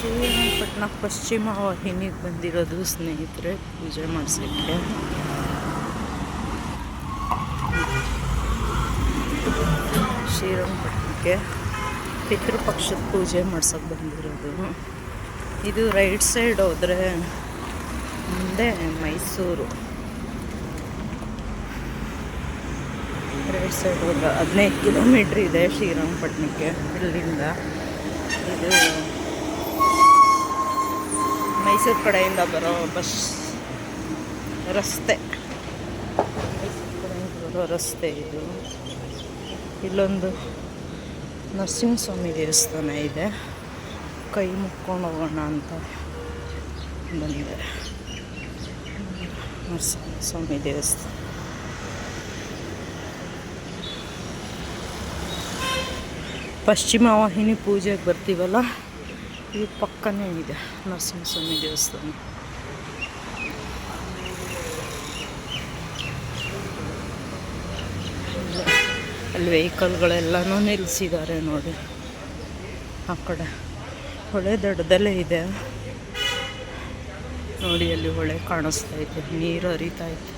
ಶ್ರೀರಂಗಪಟ್ಟಣ ಪಶ್ಚಿಮ ವಾಹಿನಿಗೆ ಬಂದಿರೋದು ಸ್ನೇಹಿತರೆ, ಪೂಜೆ ಮಾಡಿಸಲಿಕ್ಕೆ ಶ್ರೀರಂಗಪಟ್ಟಣಕ್ಕೆ ಪಿತೃಪಕ್ಷದ ಪೂಜೆ ಮಾಡ್ಸೋಕೆ ಬಂದಿರೋದು. ಇದು ರೈಟ್ ಸೈಡ್ ಹೋದರೆ ಮುಂದೆ ಮೈಸೂರು. ರೈಟ್ ಸೈಡ್ ಹೋದ್ರೆ ಹದಿನೈದು ಕಿಲೋಮೀಟ್ರ್ ಇದೆ ಶ್ರೀರಂಗಪಟ್ಟಣಕ್ಕೆ ಇಲ್ಲಿಂದ. ಇದು ಮೈಸೂರು ಕಡೆಯಿಂದ ಬರೋ ಬಸ್ ರಸ್ತೆ. ಮೈಸೂರು ಕಡೆಯಿಂದ ಬರೋ ರಸ್ತೆ ಇದು. ಇಲ್ಲೊಂದು ನರಸಿಂಹಸ್ವಾಮಿ ದೇವಸ್ಥಾನ ಇದೆ. ಕೈ ಮುಕ್ಕೊಂಡು ಹೋಗೋಣ ಅಂತ ಬಂದೆ. ನರಸಿಂಹಸ್ವಾಮಿ ದೇವಸ್ಥಾನ. ಪಶ್ಚಿಮ ವಾಹಿನಿ ಪೂಜೆಗೆ ಬರ್ತೀವಲ್ಲ? ಈ ಪಕ್ಕನೇ ಇದೆ ನರಸಿಂಹಸ್ವಾಮಿ ದೇವಸ್ಥಾನ. ಅಲ್ಲಿ ವೆಹಿಕಲ್ಗಳೆಲ್ಲನೂ ನಿಲ್ಲಿಸಿದ್ದಾರೆ ನೋಡಿ. ಆ ಕಡೆ ಹೊಳೆ ದಡದಲ್ಲೇ ಇದೆ. ನೋಡಿ ಅಲ್ಲಿ ಹೊಳೆ ಕಾಣಿಸ್ತಾ ಇದೆ, ನೀರು ಹರಿತಾ ಇದೆ.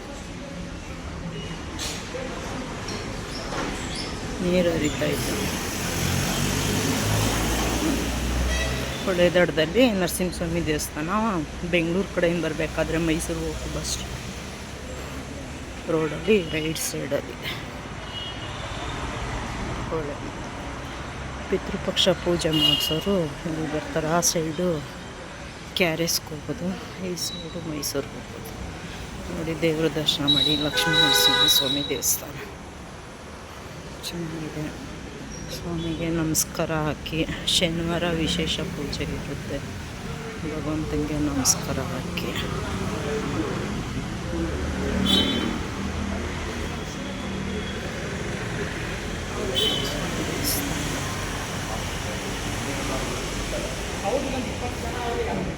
ನೀರು ಹರಿತಾ ಐತೆ ಹೊಳೆ ದಡದಲ್ಲಿ ನರಸಿಂಹಸ್ವಾಮಿ ದೇವಸ್ಥಾನ, ಬೆಂಗಳೂರು ಕಡೆಯಿಂದ ಬರಬೇಕಾದ್ರೆ ಮೈಸೂರು ಹೋಗೋ ಬಸ್ ರೋಡಲ್ಲಿ ರೈಟ್ ಸೈಡಲ್ಲಿ ಹೊಳೆ ಪಿತೃಪಕ್ಷ ಪೂಜೆ ಮಾಡಿಸೋರು ಇಲ್ಲಿ ಬರ್ತಾರೆ. ಆ ಸೈಡು ಕ್ಯಾರೆಸ್ಗೆ ಹೋಗೋದು, ಈ ಸೈಡು ಮೈಸೂರಿಗೆ ಹೋಗೋದು. ನೋಡಿ ದೇವರ ದರ್ಶನ ಮಾಡಿ ಲಕ್ಷ್ಮೀ ನರಸಿಂಹ ಸ್ವಾಮಿ ದೇವಸ್ಥಾನ. ಚೆನ್ನಾಗಿದೆ. ಸ್ವಾಮಿಗೆ ನಮಸ್ಕಾರ ಹಾಕಿ ಶನಿವಾರ ವಿಶೇಷ ಪೂಜೆ ಇರುತ್ತೆ ಭಗವಂತನಿಗೆ ನಮಸ್ಕಾರ ಹಾಕಿ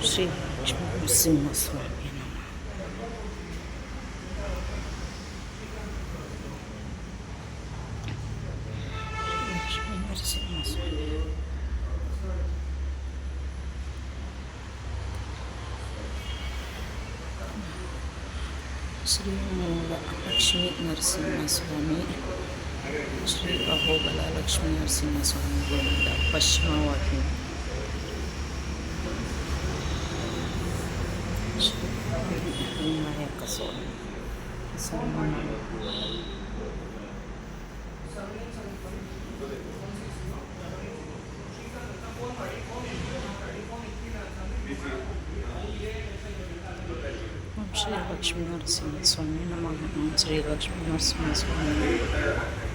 ಶ್ರೀ ಲಕ್ಷ್ಮೀ ನರಸಿಂಹಸ್ವಾಮಿ ಶ್ರೀ ಮೂಲ ಲಕ್ಷ್ಮೀ ನರಸಿಂಹಸ್ವಾಮಿ ಶ್ರೀ ಅಹೋಬಲ ಲಕ್ಷ್ಮೀ ನರಸಿಂಹಸ್ವಾಮಿಗಳಿಂದ ಪಶ್ಚಿಮ ವಾಹಿನಿ ಶ್ರೀ ವಿನಾಯಕ ಸ್ವಾಮಿ ಸನ್ಮಾನ ಓಂ ಶ್ರೀ ಲಕ್ಷ್ಮೀ ನರಸಿಂಹ ಸ್ವಾಮಿ ನಮಃ ಓಂ